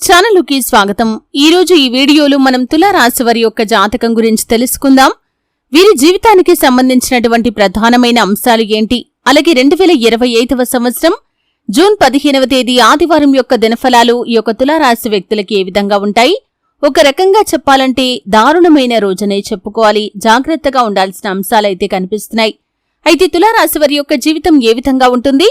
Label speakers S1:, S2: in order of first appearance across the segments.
S1: ఛానలుకి స్వాగతం. ఈ రోజు ఈ వీడియోలో మనం తులారాశి వారి యొక్క జాతకం గురించి తెలుసుకుందాం. వీరి జీవితానికి సంబంధించినటువంటి ప్రధానమైన అంశాలు ఏంటి? అలాగే రెండు వేల ఇరవై ఐదవ సంవత్సరం జూన్ పదిహేనవ తేదీ ఆదివారం యొక్క దినఫలాలు ఈ యొక్క తులారాశి వ్యక్తులకి ఏ విధంగా ఉంటాయి? ఒక రకంగా చెప్పాలంటే దారుణమైన రోజునే చెప్పుకోవాలి. జాగ్రత్తగా ఉండాల్సిన అంశాలైతే కనిపిస్తున్నాయి. అయితే తులారాశి వారి యొక్క జీవితం ఏ విధంగా ఉంటుంది?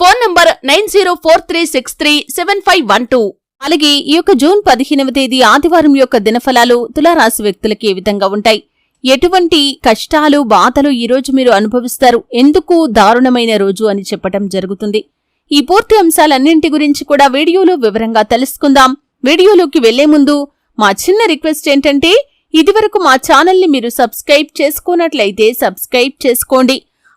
S1: Phone number nine zero four three six three seven five one two. అలాగే ఈ యొక్క జూన్ పదిహేనవ తేదీ ఆదివారం యొక్క దినఫలాలు తులారాశి వ్యక్తులకి ఏ విధంగా ఉంటాయి? ఎటువంటి కష్టాలు బాధలు ఈ రోజు మీరు అనుభవిస్తారు? ఎందుకు దారుణమైన రోజు అని చెప్పటం జరుగుతుంది. ఈ పూర్తి అంశాలన్నింటి గురించి కూడా వీడియోలో వివరంగా తెలుసుకుందాం. వీడియోలోకి వెళ్ళే ముందు మా చిన్న రిక్వెస్ట్ ఏంటంటే ఇదివరకు మా ఛానల్ని మీరు సబ్స్క్రైబ్ చేసుకున్నట్లయితే సబ్స్క్రైబ్ చేసుకోండి.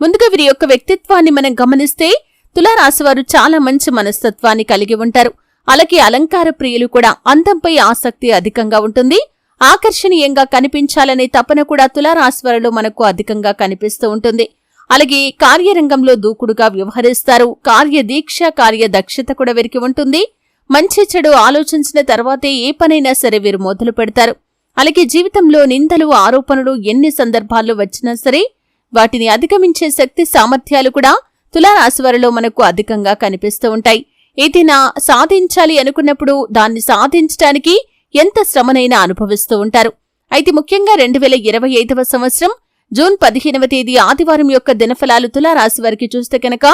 S1: ముందుగా వీరి యొక్క వ్యక్తిత్వాన్ని మనం గమనిస్తే తులారాశివారు చాలా మంచి మనస్తత్వాన్ని కలిగి ఉంటారు. అలాగే అలంకార ప్రియులు కూడా అందంపై ఆసక్తి అధికంగా ఉంటుంది. ఆకర్షణీయంగా కనిపించాలనే తపన కూడా తులారాశివారిలో మనకు అధికంగా కనిపిస్తూ ఉంటుంది. అలాగే కార్యరంగంలో దూకుడుగా వ్యవహరిస్తారు. కార్యదీక్ష కార్యదక్షత కూడా వీరికి ఉంటుంది. మంచి చెడు ఆలోచించిన తర్వాతే ఏ పనైనా సరే వీరు మొదలు పెడతారు. అలాగే జీవితంలో నిందలు ఆరోపణలు ఎన్ని సందర్భాల్లో వచ్చినా సరే వాటిని అధిగమించే శక్తి సామర్థ్యాలు కూడా తులారాశివారిలో మనకు అధికంగా కనిపిస్తూ ఉంటాయి. ఏదైనా సాధించాలి అనుకున్నప్పుడు దాన్ని సాధించడానికి ఎంత శ్రమనైనా అనుభవిస్తూ ఉంటారు. అయితే ముఖ్యంగా రెండు వేల ఇరవై ఐదవ సంవత్సరం జూన్ పదిహేనవ తేదీ ఆదివారం యొక్క దినఫలాలు తులారాశి వారికి చూస్తే కనుక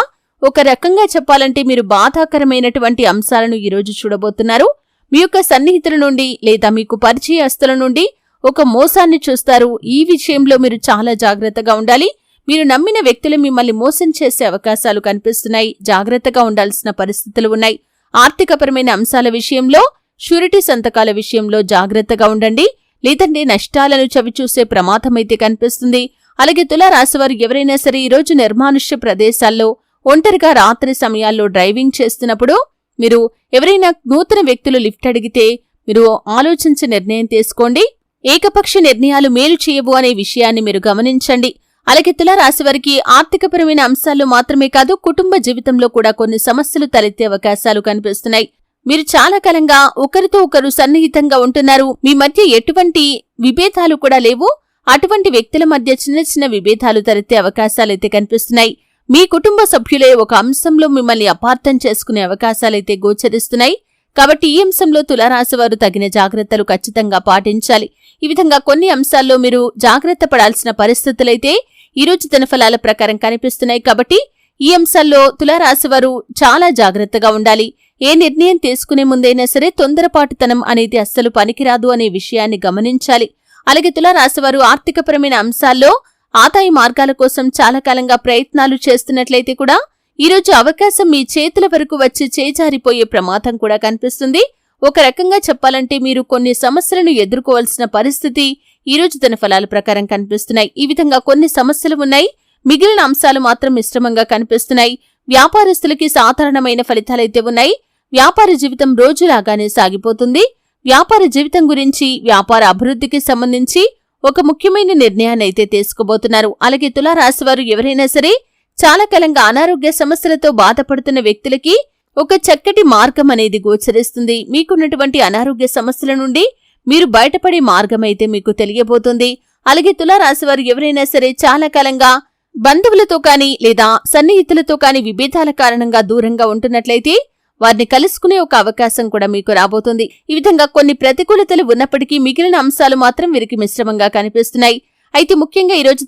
S1: ఒక రకంగా చెప్పాలంటే మీరు బాధాకరమైనటువంటి అంశాలను ఈరోజు చూడబోతున్నారు. మీ యొక్క సన్నిహితుల నుండి లేదా మీకు పరిచయస్తుల నుండి ఒక మోసాన్ని చూస్తారు. ఈ విషయంలో మీరు చాలా జాగ్రత్తగా ఉండాలి. మీరు నమ్మిన వ్యక్తులు మిమ్మల్ని మోసం చేసే అవకాశాలు కనిపిస్తున్నాయి. జాగ్రత్తగా ఉండాల్సిన పరిస్థితులు ఉన్నాయి. ఆర్థికపరమైన అంశాల విషయంలో షూరిటీ సంతకాల విషయంలో జాగ్రత్తగా ఉండండి. లేదంటే నష్టాలను చవిచూసే ప్రమాదమైతే కనిపిస్తుంది. అలాగే తులారాశివారు ఎవరైనా సరే ఈరోజు నిర్మానుష్య ప్రదేశాల్లో ఒంటరిగా రాత్రి సమయాల్లో డ్రైవింగ్ చేస్తున్నప్పుడు మీరు ఎవరైనా నూతన వ్యక్తులు లిఫ్ట్ అడిగితే మీరు ఆలోచించి నిర్ణయం తీసుకోండి. ఏకపక్ష నిర్ణయాలు మేలు చేయవు అనే విషయాన్ని మీరు గమనించండి. అలాగే తులారాశి వారికి ఆర్థికపరమైన అంశాల్లో మాత్రమే కాదు కుటుంబ జీవితంలో కూడా కొన్ని సమస్యలు తలెత్తే అవకాశాలు కనిపిస్తున్నాయి. మీరు చాలా కాలంగా ఒకరితో ఒకరు సన్నిహితంగా ఉంటున్నారు. మీ మధ్య ఎటువంటి విభేదాలు కూడా లేవు. అటువంటి వ్యక్తుల మధ్య చిన్న చిన్న విభేదాలు తలెత్తే అవకాశాలైతే కనిపిస్తున్నాయి. మీ కుటుంబ సభ్యులే ఒక అంశంలో మిమ్మల్ని అపార్థం చేసుకునే అవకాశాలైతే గోచరిస్తున్నాయి. కాబట్టి ఈ అంశంలో తులారాశి వారు తగిన జాగ్రత్తలు ఖచ్చితంగా పాటించాలి. ఈ విధంగా కొన్ని అంశాల్లో మీరు జాగ్రత్త పడాల్సిన పరిస్థితులైతే ఈ రోజు దినఫలాల ప్రకారం కనిపిస్తున్నాయి. కాబట్టి ఈ అంశాల్లో తులారాశి వారు చాలా జాగ్రత్తగా ఉండాలి. ఏ నిర్ణయం తీసుకునే ముందైనా సరే తొందరపాటుతనం అనేది అస్సలు పనికిరాదు అనే విషయాన్ని గమనించాలి. అలాగే తులారాశి వారు ఆర్థికపరమైన అంశాల్లో ఆదాయ మార్గాల కోసం చాలా కాలంగా ప్రయత్నాలు చేస్తున్నట్లయితే కూడా ఈరోజు అవకాశం మీ చేతుల వరకు వచ్చి చేజారిపోయే ప్రమాదం కూడా కనిపిస్తుంది. ఒక రకంగా చెప్పాలంటే మీరు కొన్ని సమస్యలను ఎదుర్కోవాల్సిన పరిస్థితి ఈ రోజు ఫలాల ప్రకారం కనిపిస్తున్నాయి. ఈ విధంగా కొన్ని సమస్యలు ఉన్నాయి. మిగిలిన అంశాలు మాత్రం మిశ్రమంగా కనిపిస్తున్నాయి. వ్యాపారస్తులకి సాధారణమైన ఫలితాలైతే ఉన్నాయి. వ్యాపార జీవితం రోజులాగానే సాగిపోతుంది. వ్యాపార జీవితం గురించి వ్యాపార అభివృద్ధికి సంబంధించి ఒక ముఖ్యమైన నిర్ణయాన్ని అయితే తీసుకోబోతున్నారు అలాగే తులారాశి వారు ఎవరైనా సరే చాలా కాలంగా అనారోగ్య సమస్యలతో బాధపడుతున్న వ్యక్తులకి ఒక చక్కటి మార్గం అనేది గోచరిస్తుంది. మీకున్నటువంటి అనారోగ్య సమస్యల నుండి మీరు బయటపడే మార్గం అయితే మీకు తెలియబోతుంది. అలాగే తులారాశి వారు ఎవరైనా సరే చాలా కాలంగా బంధువులతో కానీ లేదా సన్నిహితులతో కానీ విభేదాల కారణంగా దూరంగా ఉంటున్నట్లయితే వారిని కలుసుకునే ఒక అవకాశం కూడా మీకు రాబోతుంది. ఈ విధంగా కొన్ని ప్రతికూలతలు ఉన్నప్పటికీ మిగిలిన అంశాలు మాత్రం వీరికి మిశ్రమంగా కనిపిస్తున్నాయి. అయితే ముఖ్యంగా ఈ రోజు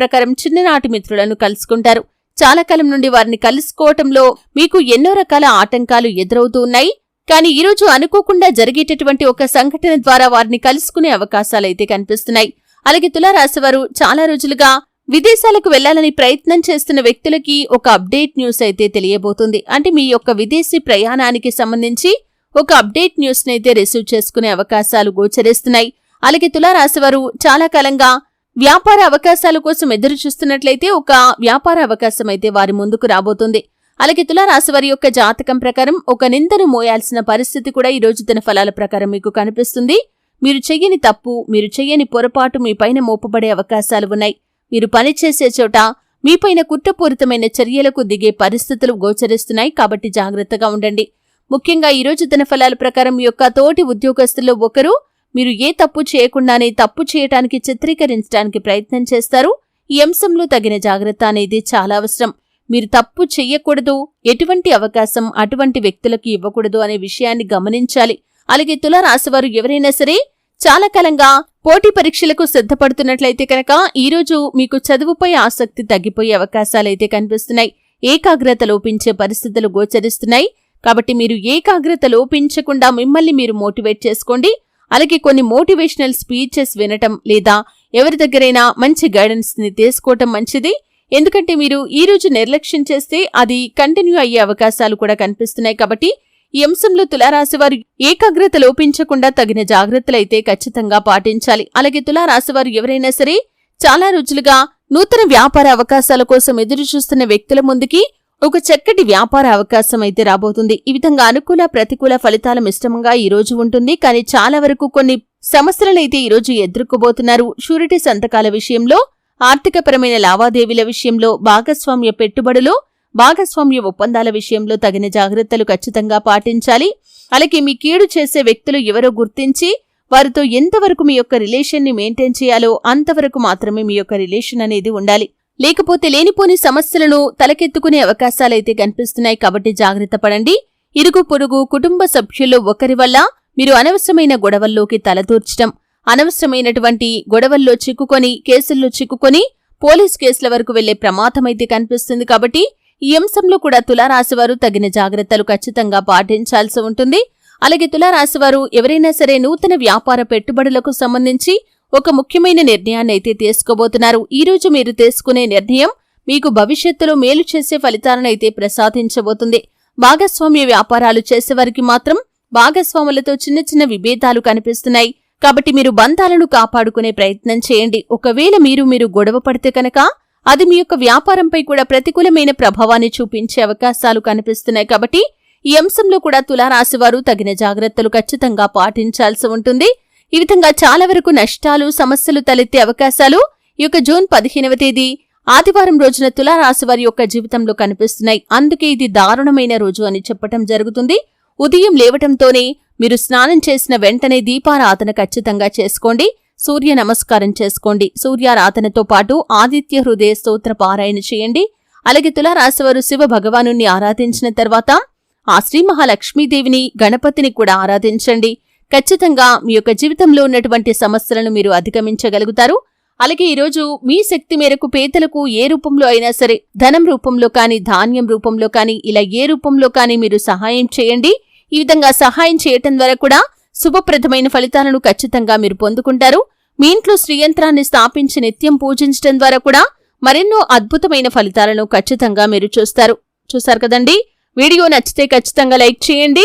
S1: ప్రకారం చిన్ననాటి మిత్రులను కలుసుకుంటారు. చాలా కాలం నుండి వారిని కలుసుకోవటంలో మీకు ఎన్నో రకాల ఆటంకాలు ఎదురవుతూ ఉన్నాయి. కానీ ఈరోజు అనుకోకుండా జరిగేటటువంటి ఒక సంఘటన ద్వారా వారిని కలుసుకునే అవకాశాలైతే కనిపిస్తున్నాయి. అలాగే తులారాశివారు చాలా రోజులుగా విదేశాలకు వెళ్ళాలని ప్రయత్నం చేస్తున్న వ్యక్తులకి ఒక అప్డేట్ న్యూస్ అయితే తెలియబోతుంది. అంటే మీ యొక్క విదేశీ ప్రయాణానికి సంబంధించి ఒక అప్డేట్ న్యూస్ నైతే రిసీవ్ చేసుకునే అవకాశాలు గోచరిస్తున్నాయి. అలాగే తులారాశివారు చాలా కాలంగా వ్యాపార అవకాశాల కోసం ఎదురు చూస్తున్నట్లయితే ఒక వ్యాపార అవకాశం అయితే వారి ముందుకు రాబోతుంది. అలాగే తులారాశి వారి యొక్క జాతకం ప్రకారం ఒక నిందను మోయాల్సిన పరిస్థితి కూడా ఈ రోజు దిన ఫలాల ప్రకారం మీకు కనిపిస్తుంది. మీరు చెయ్యని తప్పు మీరు చెయ్యని పొరపాటు మీ పైన మోపబడే అవకాశాలు ఉన్నాయి. మీరు పనిచేసే చోట మీపైన కుట్రపూరితమైన చర్యలకు దిగే పరిస్థితులు గోచరిస్తున్నాయి. కాబట్టి జాగ్రత్తగా ఉండండి. ముఖ్యంగా ఈ రోజు దిన ఫలాల ప్రకారం యొక్క తోటి ఉద్యోగస్తుల్లో ఒకరు మీరు ఏ తప్పు చేయకుండానే తప్పు చేయటానికి చిత్రీకరించడానికి ప్రయత్నం చేస్తారు. ఈ అంశంలో తగిన జాగ్రత్త అనేది చాలా అవసరం. మీరు తప్పు చెయ్యకూడదు ఎటువంటి అవకాశం అటువంటి వ్యక్తులకు ఇవ్వకూడదు అనే విషయాన్ని గమనించాలి. అలాగే తులారాశివారు ఎవరైనా సరే చాలా కాలంగా పోటీ పరీక్షలకు సిద్ధపడుతున్నట్లయితే కనుక ఈరోజు మీకు చదువుపై ఆసక్తి తగ్గిపోయే అవకాశాలైతే కనిపిస్తున్నాయి. ఏకాగ్రత లోపించే పరిస్థితులు గోచరిస్తున్నాయి. కాబట్టి మీరు ఏకాగ్రత లోపించకుండా మిమ్మల్ని మీరు మోటివేట్ చేసుకోండి. అలాగే కొన్ని మోటివేషనల్ స్పీచెస్ వినటం లేదా ఎవరి దగ్గరైనా మంచి గైడెన్స్ని తీసుకోవటం మంచిది. ఎందుకంటే మీరు ఈ రోజు నిర్లక్ష్యం చేస్తే అది కంటిన్యూ అయ్యే అవకాశాలు కూడా కనిపిస్తున్నాయి కాబట్టి ఈ అంశంలో తులారాశివారు ఏకాగ్రత లోపించకుండా తగిన జాగ్రత్తలైతే ఖచ్చితంగా పాటించాలి. అలాగే తులారాశివారు ఎవరైనా సరే చాలా రోజులుగా నూతన వ్యాపార అవకాశాల కోసం ఎదురు చూస్తున్న వ్యక్తుల ముందుకి ఒక చక్కటి వ్యాపార అవకాశం అయితే రాబోతుంది. ఈ విధంగా అనుకూల ప్రతికూల ఫలితాల మిశ్రమంగా ఈ రోజు ఉంటుంది. కానీ చాలా వరకు కొన్ని సమస్యలనైతే ఈ రోజు ఎదుర్కోబోతున్నారు. షూరిటీ సంతకాల విషయంలో ఆర్థికపరమైన లావాదేవీల విషయంలో భాగస్వామ్య పెట్టుబడులు భాగస్వామ్య ఒప్పందాల విషయంలో తగిన జాగ్రత్తలు ఖచ్చితంగా పాటించాలి. అలాగే మీ కీడు చేసే వ్యక్తులు ఎవరో గుర్తించి వారితో ఎంతవరకు మీ యొక్క రిలేషన్ని మెయింటైన్ చేయాలో అంతవరకు మాత్రమే మీ యొక్క రిలేషన్ అనేది ఉండాలి. లేకపోతే లేనిపోని సమస్యలను తలకెత్తుకునే అవకాశాలైతే కనిపిస్తున్నాయి కాబట్టి జాగ్రత్త పడండి. ఇరుగు పొరుగు కుటుంబ సభ్యుల్లో ఒకరి వల్ల మీరు అనవసరమైన గొడవల్లోకి తలదూర్చడం అనవసరమైనటువంటి గొడవల్లో చిక్కుకొని కేసుల్లో చిక్కుకొని పోలీస్ కేసుల వరకు వెళ్ళే ప్రమాదమైతే కనిపిస్తుంది కాబట్టి ఈ అంశంలో కూడా తులారాశివారు తగిన జాగ్రత్తలు ఖచ్చితంగా పాటించాల్సి ఉంటుంది. అలాగే తులారాశివారు ఎవరైనా సరే నూతన వ్యాపార పెట్టుబడులకు సంబంధించి ఒక ముఖ్యమైన నిర్ణయాన్ని అయితే తీసుకోబోతున్నారు. ఈ రోజు మీరు తీసుకునే నిర్ణయం మీకు భవిష్యత్తులో మేలు చేసే ఫలితాలను అయితే ప్రసాదించబోతుంది. భాగస్వామ్య వ్యాపారాలు చేసేవారికి మాత్రం భాగస్వాములతో చిన్న చిన్న విభేదాలు కనిపిస్తున్నాయి. కాబట్టి మీరు బంధాలను కాపాడుకునే ప్రయత్నం చేయండి. ఒకవేళ మీరు మీరు గొడవ పడితే కనుక అది మీ యొక్క వ్యాపారంపై కూడా ప్రతికూలమైన ప్రభావాన్ని చూపించే అవకాశాలు కనిపిస్తున్నాయి. కాబట్టి ఈ అంశంలో కూడా తులారాశివారు తగిన జాగ్రత్తలు ఖచ్చితంగా పాటించాల్సి ఉంటుంది. ఈ విధంగా చాలా వరకు నష్టాలు సమస్యలు తలెత్తే అవకాశాలు ఈ యొక్క జూన్ పదిహేనవ తేదీ ఆదివారం రోజున తులారాశి వారి యొక్క జీవితంలో కనిపిస్తున్నాయి. అందుకే ఇది దారుణమైన రోజు అని చెప్పటం జరుగుతుంది. ఉదయం లేవటంతోనే మీరు స్నానం చేసిన వెంటనే దీపారాధన ఖచ్చితంగా చేసుకోండి. సూర్య నమస్కారం చేసుకోండి. సూర్యారాధనతో పాటు ఆదిత్య హృదయ స్తోత్ర పారాయణ చేయండి. అలాగే తులారాశివారు శివ భగవాను ఆరాధించిన తర్వాత ఆ శ్రీ మహాలక్ష్మీదేవిని గణపతిని కూడా ఆరాధించండి. ఖచ్చితంగా మీ యొక్క జీవితంలో ఉన్నటువంటి సమస్యలను మీరు అధిగమించగలుగుతారు. అలాగే ఈరోజు మీ శక్తి మేరకు పేదలకు ఏ రూపంలో అయినా సరే ధనం రూపంలో కానీ ధాన్యం రూపంలో కానీ ఇలా ఏ రూపంలో కానీ మీరు సహాయం చేయండి. ఈ విధంగా సహాయం చేయటం ద్వారా కూడా శుభప్రదమైన ఫలితాలను ఖచ్చితంగా మీరు పొందుకుంటారు. మీ ఇంట్లో శ్రీయంత్రాన్ని స్థాపించి నిత్యం పూజించడం ద్వారా కూడా మరెన్నో అద్భుతమైన ఫలితాలను ఖచ్చితంగా మీరు చూస్తారు. చూశారు కదండి? వీడియో నచ్చితే ఖచ్చితంగా లైక్ చేయండి.